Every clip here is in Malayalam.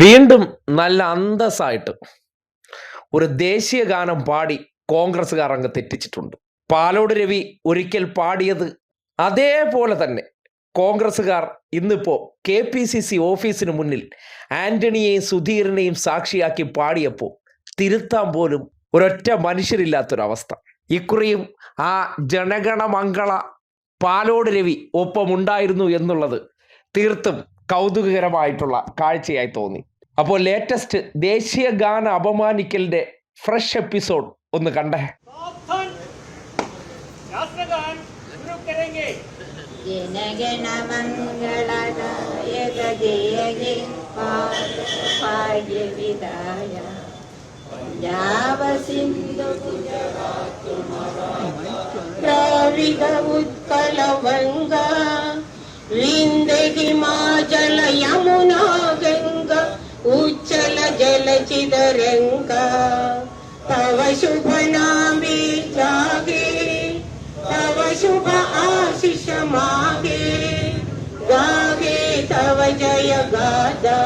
വീണ്ടും നല്ല അന്തസ്സായിട്ട് ഒരു ദേശീയ ഗാനം പാടി കോൺഗ്രസ്സുകാർ അങ്ങ് തെറ്റിച്ചിട്ടുണ്ട്. പാലോട് രവി ഒരിക്കൽ പാടിയത് അതേപോലെ തന്നെ കോൺഗ്രസ്സുകാർ ഇന്നിപ്പോ കെ പി സി സി ഓഫീസിന് മുന്നിൽ ആന്റണിയെയും സുധീറിനെയും സാക്ഷിയാക്കി പാടിയപ്പോൾ തിരുത്താൻ പോലും ഒരൊറ്റ മനുഷ്യരില്ലാത്തൊരവസ്ഥ. ഇക്കുറിയും ആ ജനഗണമംഗള പാലോട് രവി ഒപ്പമുണ്ടായിരുന്നു എന്നുള്ളത് തീർത്തും കൗതുകകരമായിട്ടുള്ള കാഴ്ചയായി തോന്നി. അപ്പോൾ ലേറ്റസ്റ്റ് ദേശീയ ഗാന അപമാനിക്കലിന്റെ ഫ്രഷ് എപ്പിസോഡ് ഒന്ന് കണ്ടേ. ജനഗണമംഗളനായക ജയകേ जलचिदरङ्गा तव शुभ नामे जागे, तव शुभ आशिष मागे। गागे तव जय गादा।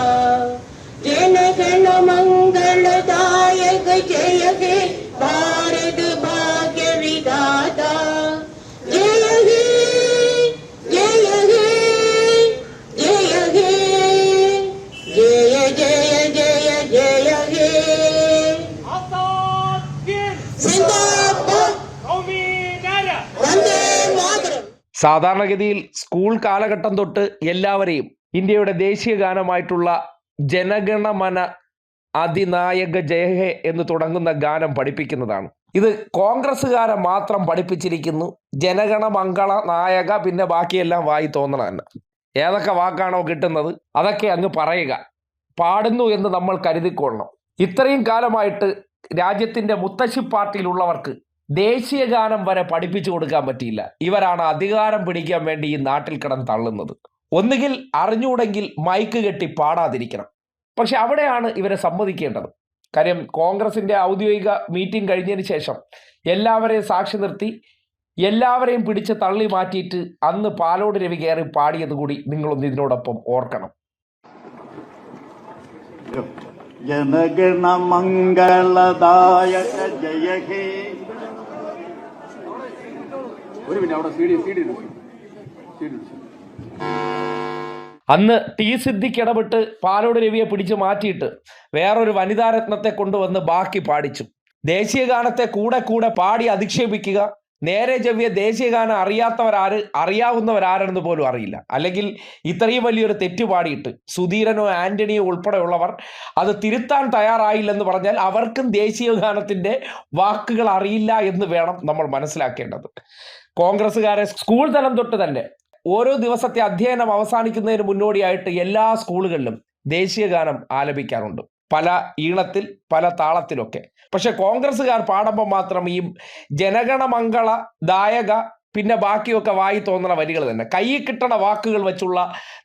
जन गण मंगलदायक സാധാരണഗതിയിൽ സ്കൂൾ കാലഘട്ടം തൊട്ട് എല്ലാവരെയും ഇന്ത്യയുടെ ദേശീയ ഗാനമായിട്ടുള്ള ജനഗണമന അതിനായക ജയഹേ എന്ന് തുടങ്ങുന്ന ഗാനം പഠിപ്പിക്കുന്നതാണ്. ഇത് കോൺഗ്രസ്സുകാരെ മാത്രം പഠിപ്പിച്ചിരിക്കുന്നു. ജനഗണ മംഗള നായക പിന്നെ ബാക്കിയെല്ലാം വായി തോന്നണ തന്നെ. ഏതൊക്കെ വാക്കാണോ കിട്ടുന്നത് അതൊക്കെ അങ്ങ് പറയുക. പാടുന്നു എന്ന് നമ്മൾ കരുതിക്കൊള്ളണം. ഇത്രയും കാലമായിട്ട് രാജ്യത്തിന്റെ മുത്തശ്ശി പാർട്ടിയിലുള്ളവർക്ക് ദേശീയ ഗാനം വരെ പഠിപ്പിച്ചു കൊടുക്കാൻ പറ്റിയില്ല. ഇവരാണ് അധികാരം പിടിക്കാൻ വേണ്ടി ഈ നാട്ടിൽ കിടന്ന് തള്ളുന്നത്. ഒന്നുകിൽ അറിഞ്ഞൂടെങ്കിൽ മൈക്ക് കെട്ടി പാടാതിരിക്കണം. പക്ഷെ അവിടെയാണ് ഇവരെ സമ്മതിക്കേണ്ടത്. കാര്യം കോൺഗ്രസിന്റെ ഔദ്യോഗിക മീറ്റിംഗ് കഴിഞ്ഞതിന് ശേഷം എല്ലാവരെയും സാക്ഷി നിർത്തി എല്ലാവരെയും പിടിച്ച് തള്ളി മാറ്റിയിട്ട് അന്ന് പാലോട് രവി കയറി പാടിയത് കൂടി നിങ്ങളൊന്ന് ഇതിനോടൊപ്പം ഓർക്കണം. ജനഗണമംഗളദായക ജയ ഹേ ഒരു മിനിറ്റ് അവിടെ അന്ന് ടി സിദ്ദിഖ് ഇടപെട്ട് പാലോട് രവിയെ പിടിച്ചു മാറ്റിയിട്ട് വേറൊരു വനിതാരത്നത്തെ കൊണ്ടുവന്ന് ബാക്കി പാടിച്ചു. ദേശീയ ഗാനത്തെ കൂടെ കൂടെ പാടി അധിക്ഷേപിക്കുക. നേരെ ചെവിയ ദേശീയ ഗാനം അറിയാത്തവരാര് അറിയാവുന്നവരാരെന്ന് പോലും അറിയില്ല. അല്ലെങ്കിൽ ഇത്രയും വലിയൊരു തെറ്റ് പാടിയിട്ട് സുധീരനോ ആന്റണിയോ ഉൾപ്പെടെയുള്ളവർ അത് തിരുത്താൻ തയ്യാറായില്ലെന്ന് പറഞ്ഞാൽ അവർക്കും ദേശീയ ഗാനത്തിന്റെ വാക്കുകൾ അറിയില്ല എന്ന് വേണം നമ്മൾ മനസ്സിലാക്കേണ്ടത്. കോൺഗ്രസ്സുകാരെ സ്കൂൾ തലം തൊട്ട് തന്നെ ഓരോ ദിവസത്തെ അധ്യയനം അവസാനിക്കുന്നതിന് മുന്നോടിയായിട്ട് എല്ലാ സ്കൂളുകളിലും ദേശീയഗാനം ആലപിക്കാറുണ്ട്. പല ഈണത്തിൽ പല താളത്തിലൊക്കെ. പക്ഷെ കോൺഗ്രസ്സുകാർ പാടുമ്പോൾ മാത്രം ഈ ജനഗണമംഗള ദായക പിന്നെ ബാക്കിയൊക്കെ വായി തോന്നുന്ന വരികൾ തന്നെ. കയ്യിൽ കിട്ടണ വാക്കുകൾ വെച്ചുള്ള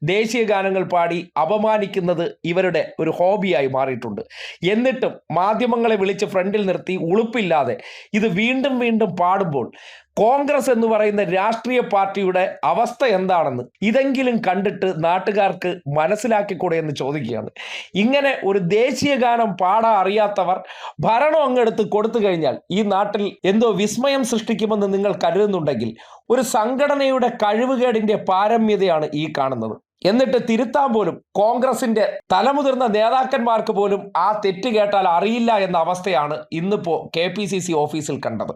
ദേശീയ ഗാനങ്ങൾ പാടി അപമാനിക്കുന്നത് ഇവരുടെ ഒരു ഹോബിയായി മാറിയിട്ടുണ്ട്. എന്നിട്ടും മാധ്യമങ്ങളെ വിളിച്ച് ഫ്രണ്ടിൽ നിർത്തി ഉളുപ്പില്ലാതെ ഇത് വീണ്ടും വീണ്ടും പാടുമ്പോൾ കോൺഗ്രസ് എന്ന് പറയുന്ന രാഷ്ട്രീയ പാർട്ടിയുടെ അവസ്ഥ എന്താണെന്ന് ഇതെങ്കിലും കണ്ടിട്ട് നാട്ടുകാർക്ക് മനസ്സിലാക്കിക്കൂടെ എന്ന് ചോദിക്കുകയാണ്. ഇങ്ങനെ ഒരു ദേശീയ ഗാനം പാടാൻ അറിയാത്തവർ ഭരണം അങ്ങെടുത്ത് കൊടുത്തു കഴിഞ്ഞാൽ ഈ നാട്ടിൽ എന്തോ വിസ്മയം സൃഷ്ടിക്കുമെന്ന് നിങ്ങൾ കരുതുന്നുണ്ടെങ്കിൽ ഒരു സംഘടനയുടെ കഴിവുകേടിന്റെ പാരമ്യതയാണ് ഈ കാണുന്നത്. എന്നിട്ട് തിരുത്താൻ പോലും കോൺഗ്രസിന്റെ തലമുതിർന്ന നേതാക്കന്മാർക്ക് പോലും ആ തെറ്റ് കേട്ടാൽ അറിയില്ല എന്ന അവസ്ഥയാണ് ഇന്നിപ്പോ കെ പി സി സി ഓഫീസിൽ കണ്ടത്.